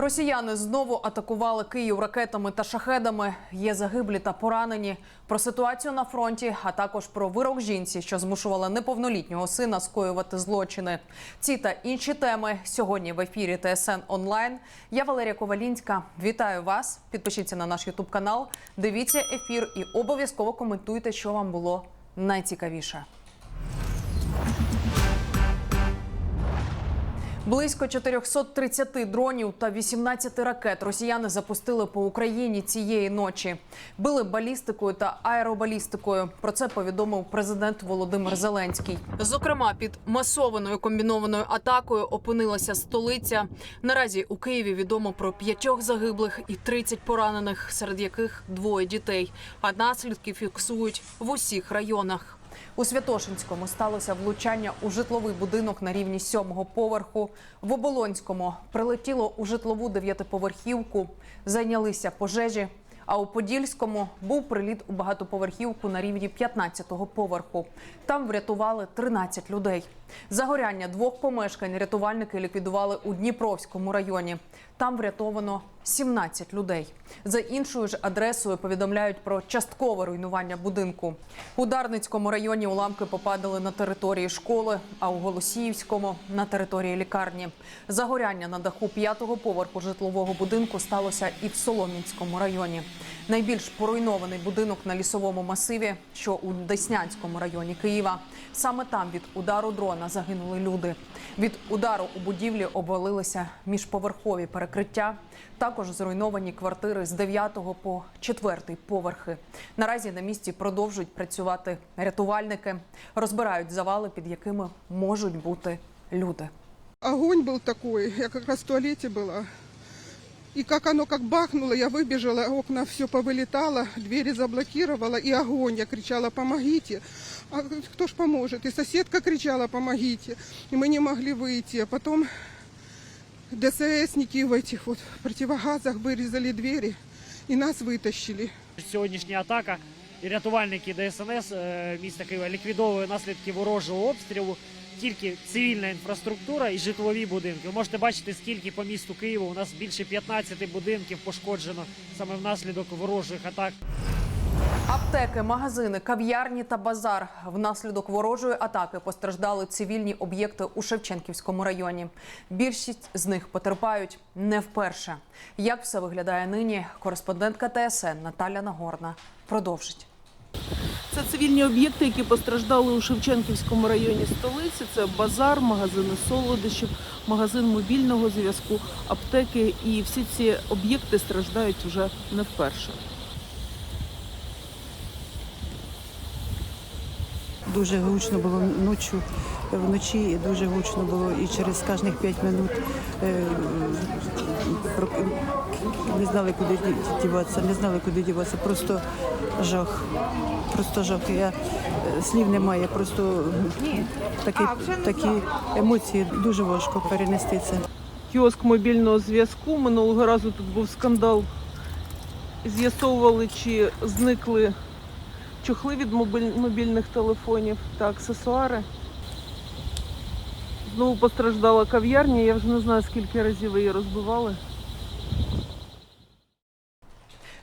Росіяни знову атакували Київ ракетами та шахедами. Є загиблі та поранені. Про ситуацію на фронті, а також про вирок жінці, що змушувала неповнолітнього сина скоювати злочини. Ці та інші теми сьогодні в ефірі ТСН онлайн. Я Валерія Ковалінська. Вітаю вас. Підпишіться на наш Ютуб канал, дивіться ефір і обов'язково коментуйте, що вам було найцікавіше. Близько 430 дронів та 18 ракет росіяни запустили по Україні цієї ночі. Били балістикою та аеробалістикою. Про це повідомив президент Володимир Зеленський. Зокрема, під масованою комбінованою атакою опинилася столиця. Наразі у Києві відомо про п'ятьох загиблих і 30 поранених, серед яких двоє дітей. А наслідки фіксують в усіх районах. У Святошинському сталося влучання у житловий будинок на рівні сьомого поверху. В Оболонському прилетіло у житлову дев'ятиповерхівку, зайнялися пожежі. А у Подільському був приліт у багатоповерхівку на рівні 15-го поверху. Там врятували 13 людей. Загоряння двох помешкань рятувальники ліквідували у Дніпровському районі. Там врятовано 17 людей. За іншою ж адресою повідомляють про часткове руйнування будинку. У Дарницькому районі уламки попадали на території школи, а у Голосіївському на території лікарні. Загоряння на даху п'ятого поверху житлового будинку сталося і в Солом'янському районі. Найбільш поруйнований будинок на лісовому масиві, що у Деснянському районі Києва. Саме там від удару дрона загинули люди. Від удару у будівлі обвалилися міжповерхові перекриття. Також зруйновані квартири з 9 по 4 поверхи. Наразі на місці продовжують працювати рятувальники, розбирають завали, під якими можуть бути люди. Огонь был такой, я как раз в туалете была. И как оно как бахнуло, я выбежала, окна все повылетало, двери заблокировала, и огонь. Я кричала, помогите. А кто ж поможет? И соседка кричала, помогите. И мы не могли выйти. А потом ДССники в этих вот противогазах вырезали двери и нас вытащили. Сьогоднішня атака і рятувальники ДСНС е, міста Києва ліквідовують наслідки ворожого обстрілу. Тільки цивільна інфраструктура і житлові будинки. Ви можете бачити, скільки по місту Києву у нас більше 15 будинків пошкоджено саме внаслідок ворожих атак. Аптеки, магазини, кав'ярні та базар внаслідок ворожої атаки постраждали цивільні об'єкти у Шевченківському районі. Більшість з них потерпають не вперше. Як все виглядає нині? Кореспондентка ТСН Наталя Нагорна продовжить. Це цивільні об'єкти, які постраждали у Шевченківському районі столиці. Це базар, магазини солодощів, магазин мобільного зв'язку, аптеки. І всі ці об'єкти страждають вже не вперше. Дуже гучно було ночі, вночі і дуже гучно було і через кожних 5 минут е, не знали, куди діватися, не знали, куди діватися. Просто жах. Просто жах. Я, е, слів немає, просто такі, такі емоції дуже важко перенести це. Кіоск мобільного зв'язку. Минулого разу тут був скандал. З'ясовували, чи зникли чохли від мобільних телефонів та аксесуари. Знову постраждала кав'ярня. Я вже не знаю, скільки разів її розбивали.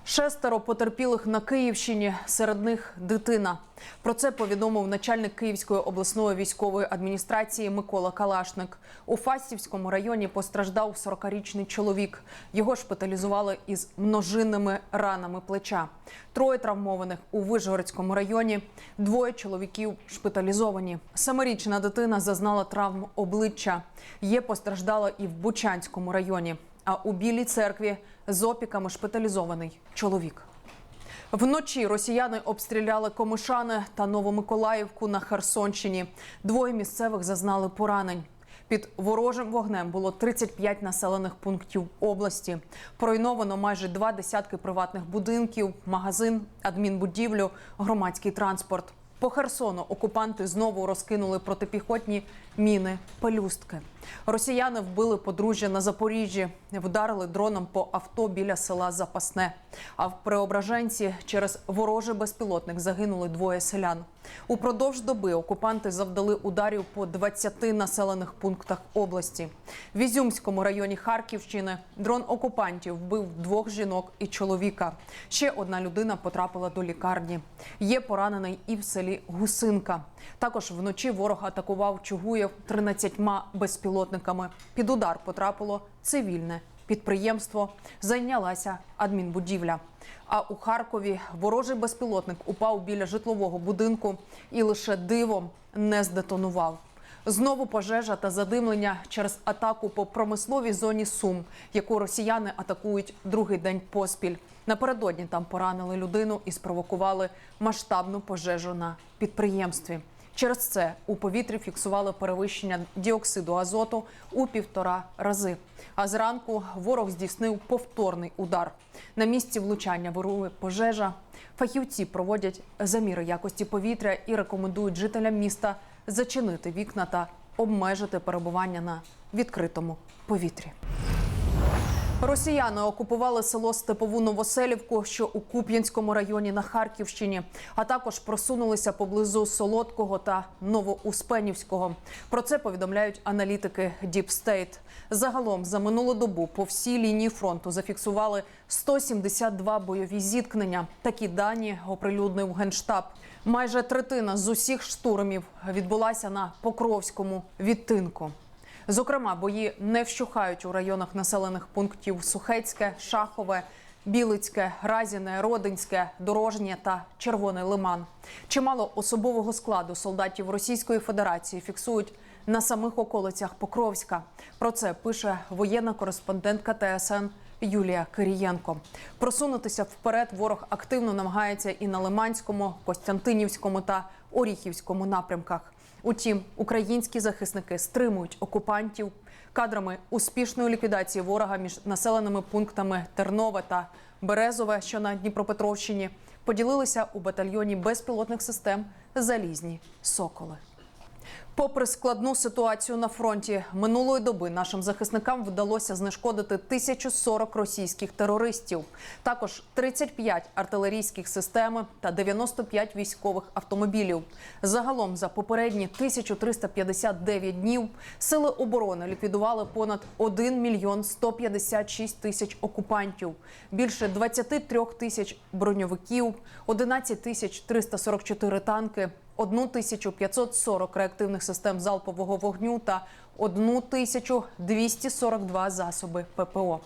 Шестеро потерпілих на Київщині, серед них дитина. Про це повідомив начальник Київської обласної військової адміністрації Микола Калашник. У Фастівському районі постраждав 40-річний чоловік. Його шпиталізували із множинними ранами плеча. Троє травмованих у Вижгородському районі. Двоє чоловіків шпиталізовані. Семирічна дитина зазнала травм обличчя. Є постраждала і в Бучанському районі. А у Білій церкві з опіками шпиталізований чоловік. Вночі росіяни обстріляли Комишани та Новомиколаївку на Херсонщині. Двоє місцевих зазнали поранень. Під ворожим вогнем було 35 населених пунктів області. Поруйновано майже два десятки приватних будинків, магазин, адмінбудівлю, громадський транспорт. По Херсону окупанти знову розкинули протипіхотні міни, пелюстки. Росіяни вбили подружжя на Запоріжжі, вдарили дроном по авто біля села Запасне. А в Преображенці через ворожий безпілотник загинули двоє селян. Упродовж доби окупанти завдали ударів по 20 населених пунктах області. В Ізюмському районі Харківщини дрон окупантів вбив двох жінок і чоловіка. Ще одна людина потрапила до лікарні. Є поранений і в селі Гусинка. Також вночі ворог атакував Чугуєв 13 безпілотниками. Під удар потрапило цивільне підприємство. Зайнялася адмінбудівля. А у Харкові ворожий безпілотник упав біля житлового будинку і лише дивом не здетонував. Знову пожежа та задимлення через атаку по промисловій зоні Сум, яку росіяни атакують другий день поспіль. Напередодні там поранили людину і спровокували масштабну пожежу на підприємстві. Через це у повітрі фіксували перевищення діоксиду азоту у півтора рази. А зранку ворог здійснив повторний удар. На місці влучання вирує пожежа. Фахівці проводять заміри якості повітря і рекомендують жителям міста зачинити вікна та обмежити перебування на відкритому повітрі. Росіяни окупували село Степову Новоселівку, що у Куп'янському районі на Харківщині, а також просунулися поблизу Солодкого та Новоуспенівського. Про це повідомляють аналітики State. Загалом за минулу добу по всій лінії фронту зафіксували 172 бойові зіткнення. Такі дані оприлюднив генштаб. Майже третина з усіх штурмів відбулася на Покровському відтинку. Зокрема, бої не вщухають у районах населених пунктів Сухецьке, Шахове, Білицьке, Разіне, Родинське, Дорожнє та Червоний Лиман. Чимало особового складу солдатів Російської Федерації фіксують на самих околицях Покровська. Про це пише воєнна кореспондентка ТСН Юлія Кирієнко. Просунутися вперед ворог активно намагається і на Лиманському, Костянтинівському та Оріхівському напрямках. Утім, українські захисники стримують окупантів кадрами успішної ліквідації ворога між населеними пунктами Тернове та Березове, що на Дніпропетровщині, поділилися у батальйоні безпілотних систем Залізні Соколи. Попри складну ситуацію на фронті, минулої доби нашим захисникам вдалося знешкодити 1040 російських терористів, також 35 артилерійських систем та 95 військових автомобілів. Загалом за попередні 1359 днів сили оборони ліквідували понад 1 мільйон 156 тисяч окупантів, більше 23 тисяч броньовиків, 11 тисяч 344 танки. 1540 реактивних систем залпового вогню та 1242 засоби ППО.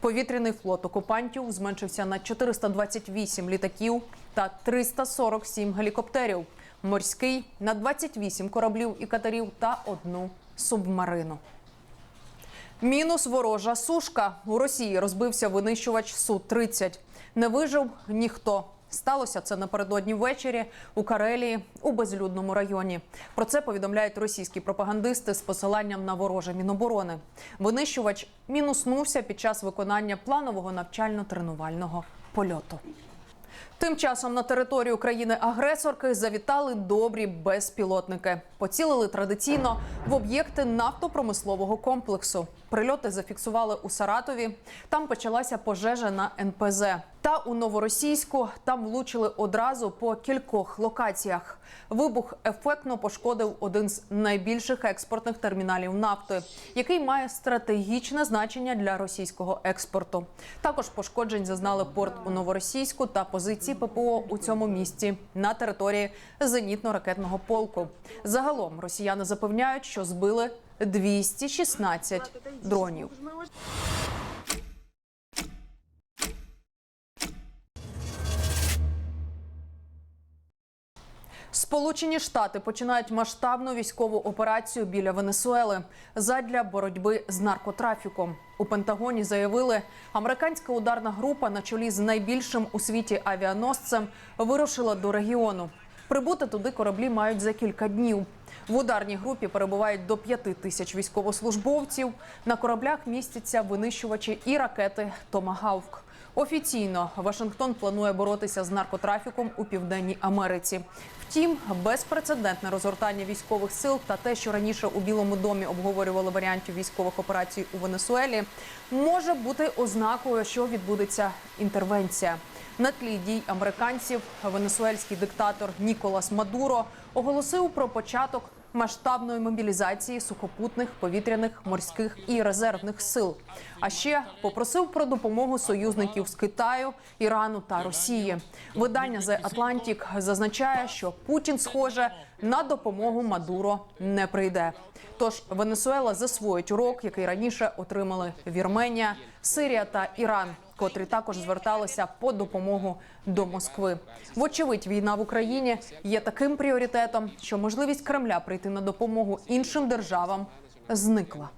Повітряний флот окупантів зменшився на 428 літаків та 347 гелікоптерів. Морський на 28 кораблів і катерів та одну субмарину. Мінус ворожа сушка. У Росії розбився винищувач Су-30. Не вижив ніхто. Сталося це напередодні ввечері у Карелії у безлюдному районі. Про це повідомляють російські пропагандисти з посиланням на вороже міноборони. Винищувач мінуснувся під час виконання планового навчально-тренувального польоту. Тим часом на територію країни-агресорки завітали добрі безпілотники. Поцілили традиційно в об'єкти нафтопромислового комплексу. Прильоти зафіксували у Саратові. Там почалася пожежа на НПЗ. Та у Новоросійську там влучили одразу по кількох локаціях. Вибух ефектно пошкодив один з найбільших експортних терміналів нафти, який має стратегічне значення для російського експорту. Також пошкоджень зазнали порт у Новоросійську та позиції ППО у цьому місті на території зенітно-ракетного полку. Загалом росіяни запевняють, що збили 216 дронів. Сполучені Штати починають масштабну військову операцію біля Венесуели задля боротьби з наркотрафіком. У Пентагоні заявили, американська ударна група на чолі з найбільшим у світі авіаносцем вирушила до регіону. Прибути туди кораблі мають за кілька днів. В ударній групі перебувають до п'яти тисяч військовослужбовців. На кораблях містяться винищувачі і ракети Томагавк. Офіційно Вашингтон планує боротися з наркотрафіком у південній Америці. Втім, безпрецедентне розгортання військових сил та те, що раніше у Білому домі обговорювали варіантів військових операцій у Венесуелі, може бути ознакою, що відбудеться інтервенція. На тлі дій американців венесуельський диктатор Ніколас Мадуро оголосив про початок масштабної мобілізації сухопутних, повітряних, морських і резервних сил. А ще попросив про допомогу союзників з Китаю, Ірану та Росії. Видання The Atlantic зазначає, що Путін, схоже, на допомогу Мадуро не прийде. Тож Венесуела засвоїть урок, який раніше отримали Вірменія, Сирія та Іран, котрі також зверталися по допомогу до Москви. Вочевидь, війна в Україні є таким пріоритетом, що можливість Кремля прийти на допомогу іншим державам зникла.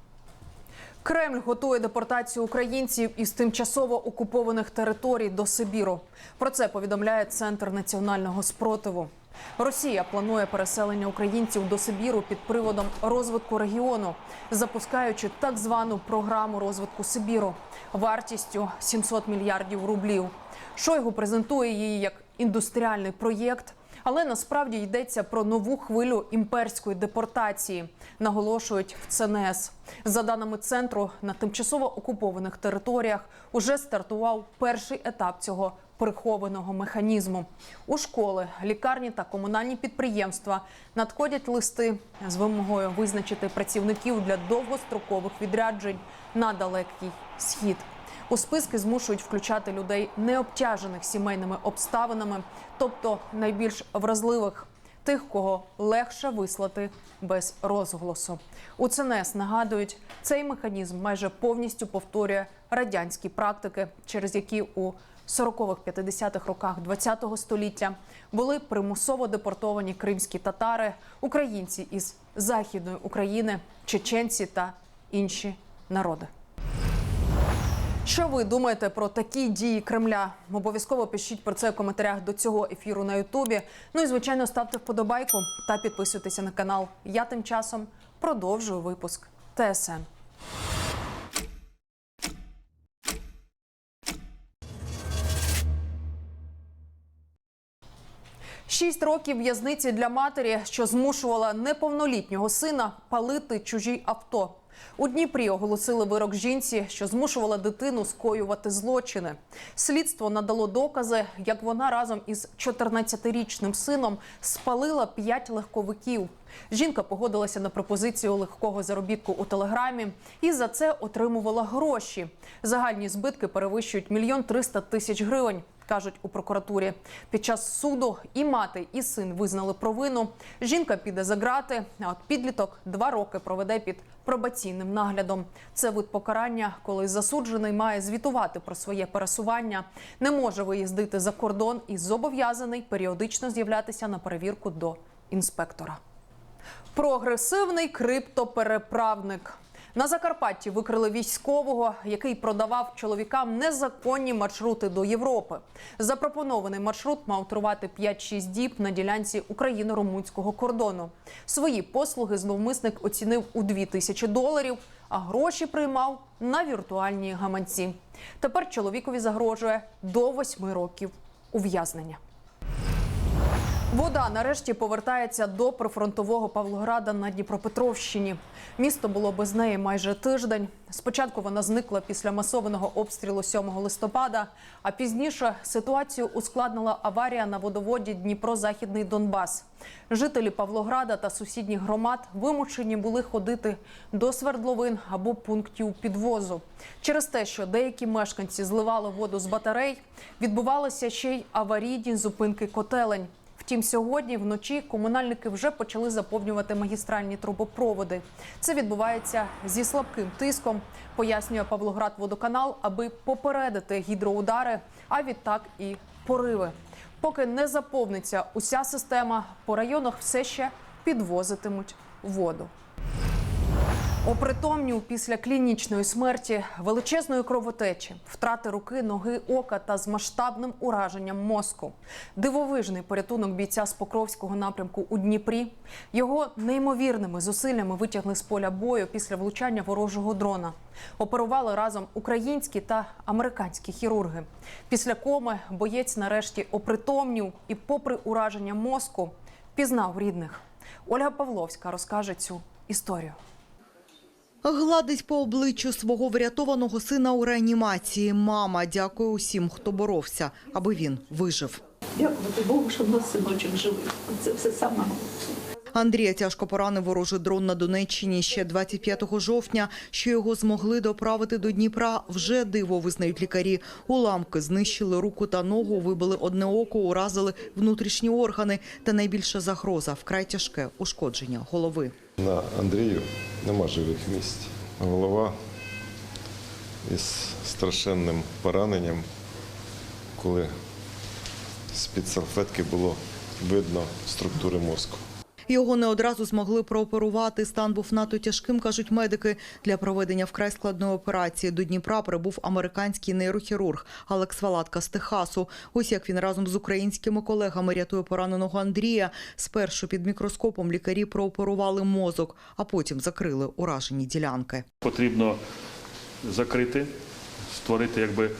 Кремль готує депортацію українців із тимчасово окупованих територій до Сибіру. Про це повідомляє Центр національного спротиву. Росія планує переселення українців до Сибіру під приводом розвитку регіону, запускаючи так звану програму розвитку Сибіру вартістю 700 мільярдів рублів. Шойгу презентує її як індустріальний проєкт, але насправді йдеться про нову хвилю імперської депортації, наголошують в ЦНС. За даними центру, на тимчасово окупованих територіях уже стартував перший етап цього прихованого механізму. У школи, лікарні та комунальні підприємства надходять листи з вимогою визначити працівників для довгострокових відряджень на далекий схід. У списки змушують включати людей, не обтяжених сімейними обставинами, тобто найбільш вразливих, тих, кого легше вислати без розголосу. У ЦНС нагадують, цей механізм майже повністю повторює радянські практики, через які у 40-х-50-х роках ХХ століття були примусово депортовані кримські татари, українці із західної України, чеченці та інші народи. Що ви думаєте про такі дії Кремля? Обов'язково пишіть про це в коментарях до цього ефіру на Ютубі. Ну і звичайно ставте вподобайку та підписуйтеся на канал. Я тим часом продовжую випуск ТСН. Шість років в'язниці для матері, що змушувала неповнолітнього сина палити чужі авто. У Дніпрі оголосили вирок жінці, що змушувала дитину скоювати злочини. Слідство надало докази, як вона разом із 14-річним сином спалила п'ять легковиків. Жінка погодилася на пропозицію легкого заробітку у телеграмі і за це отримувала гроші. Загальні збитки перевищують мільйон триста тисяч гривень кажуть у прокуратурі. Під час суду і мати, і син визнали провину. Жінка піде за грати, а от підліток два роки проведе під пробаційним наглядом. Це вид покарання, коли засуджений має звітувати про своє пересування, не може виїздити за кордон і зобов'язаний періодично з'являтися на перевірку до інспектора. Прогресивний криптопереправник. На Закарпатті викрили військового, який продавав чоловікам незаконні маршрути до Європи. Запропонований маршрут мав тривати 5-6 діб на ділянці україно-румунського кордону. Свої послуги зловмисник оцінив у 2 тисячі доларів, а гроші приймав на віртуальні гаманці. Тепер чоловікові загрожує до 8 років ув'язнення. Вода нарешті повертається до прифронтового Павлограда на Дніпропетровщині. Місто було без неї майже тиждень. Спочатку вона зникла після масованого обстрілу 7 листопада, а пізніше ситуацію ускладнила аварія на водоводі Дніпро-Західний Донбас. Жителі Павлограда та сусідніх громад вимушені були ходити до свердловин або пунктів підвозу. Через те, що деякі мешканці зливали воду з батарей, відбувалися ще й аварійні зупинки котелень. Втім, сьогодні вночі комунальники вже почали заповнювати магістральні трубопроводи. Це відбувається зі слабким тиском, пояснює Павлоград водоканал, аби попередити гідроудари, а відтак і пориви. Поки не заповниться уся система, по районах все ще підвозитимуть воду. Опритомнів після клінічної смерті, величезної кровотечі, втрати руки, ноги, ока та з масштабним ураженням мозку. Дивовижний порятунок бійця з Покровського напрямку у Дніпрі. Його неймовірними зусиллями витягли з поля бою після влучання ворожого дрона. Оперували разом українські та американські хірурги. Після коми боєць нарешті опритомнів і, попри ураження мозку, пізнав рідних. Ольга Павловська розкаже цю історію. Гладить по обличчю свого врятованого сина у реанімації. Мама дякує усім, хто боровся, аби він вижив. Дякувати Богу, що в нас синочок живий. Це все саме. Андрія тяжко поранив ворожий дрон на Донеччині ще 25 жовтня. Що його змогли доправити до Дніпра, вже диво визнають лікарі. Уламки знищили руку та ногу, вибили одне око, уразили внутрішні органи. Та найбільша загроза – вкрай тяжке ушкодження голови. На Андрію нема живих місць. Голова із страшенним пораненням, коли з-під салфетки було видно структури мозку. Його не одразу змогли прооперувати. Стан був надто тяжким, кажуть медики. Для проведення вкрай складної операції до Дніпра прибув американський нейрохірург Алекс Валатка з Техасу. Ось як він разом з українськими колегами рятує пораненого Андрія. Спершу під мікроскопом лікарі прооперували мозок, а потім закрили уражені ділянки. Потрібно закрити, створити якби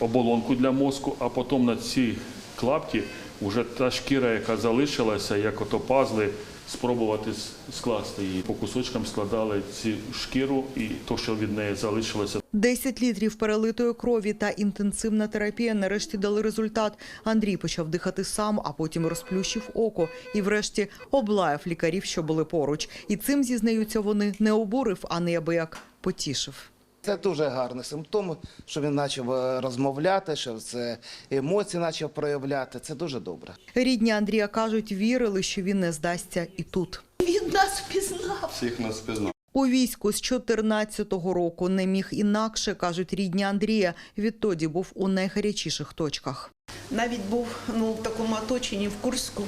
оболонку для мозку, а потім на ці клапті вже та шкіра, яка залишилася, як ото пазли, спробувати скласти її. По кусочкам складали цю шкіру і то, що від неї залишилося. 10 літрів перелитої крові та інтенсивна терапія нарешті дали результат. Андрій почав дихати сам, а потім розплющив око і врешті облаяв лікарів, що були поруч. І цим, зізнаються вони, не обурив, а неабияк потішив. Це дуже гарний симптом, що він почав е, розмовляти, що це емоції почав проявляти. Це дуже добре. Рідні Андрія кажуть, вірили, що він не здасться і тут. Він нас впізнав. Всіх нас впізнав. У війську з 14-го року не міг інакше, кажуть рідні Андрія. Відтоді був у найгарячіших точках. Навіть був ну, в такому оточенні в Курську.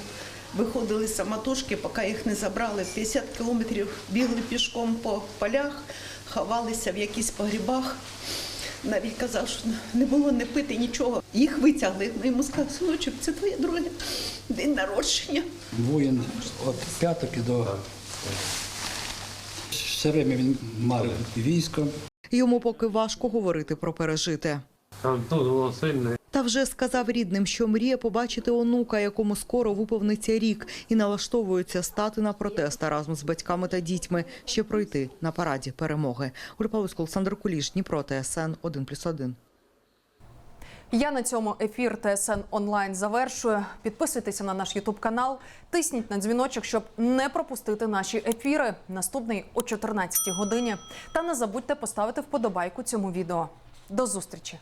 Виходили самотужки, поки їх не забрали. 50 кілометрів бігли пішком по полях, ховалися в якісь погрібах. Навіть казав, що не було не пити нічого. Їх витягли. Ми йому сказали, синочок, це твоє друге день народження. Воїн від п'яток і до все время він марив військо. Йому поки важко говорити про пережите. Та вже сказав рідним, що мріє побачити онука, якому скоро виповниться рік, і налаштовується стати на протест разом з батьками та дітьми, ще пройти на параді перемоги. Ольпавсько Олександр Куліш, Дніпро, ТСН 1+,1. Я на цьому ефір ТСН онлайн завершую. Підписуйтеся на наш Ютуб канал, тисніть на дзвіночок, щоб не пропустити наші ефіри. Наступний о 14 годині. Та не забудьте поставити вподобайку цьому відео. До зустрічі!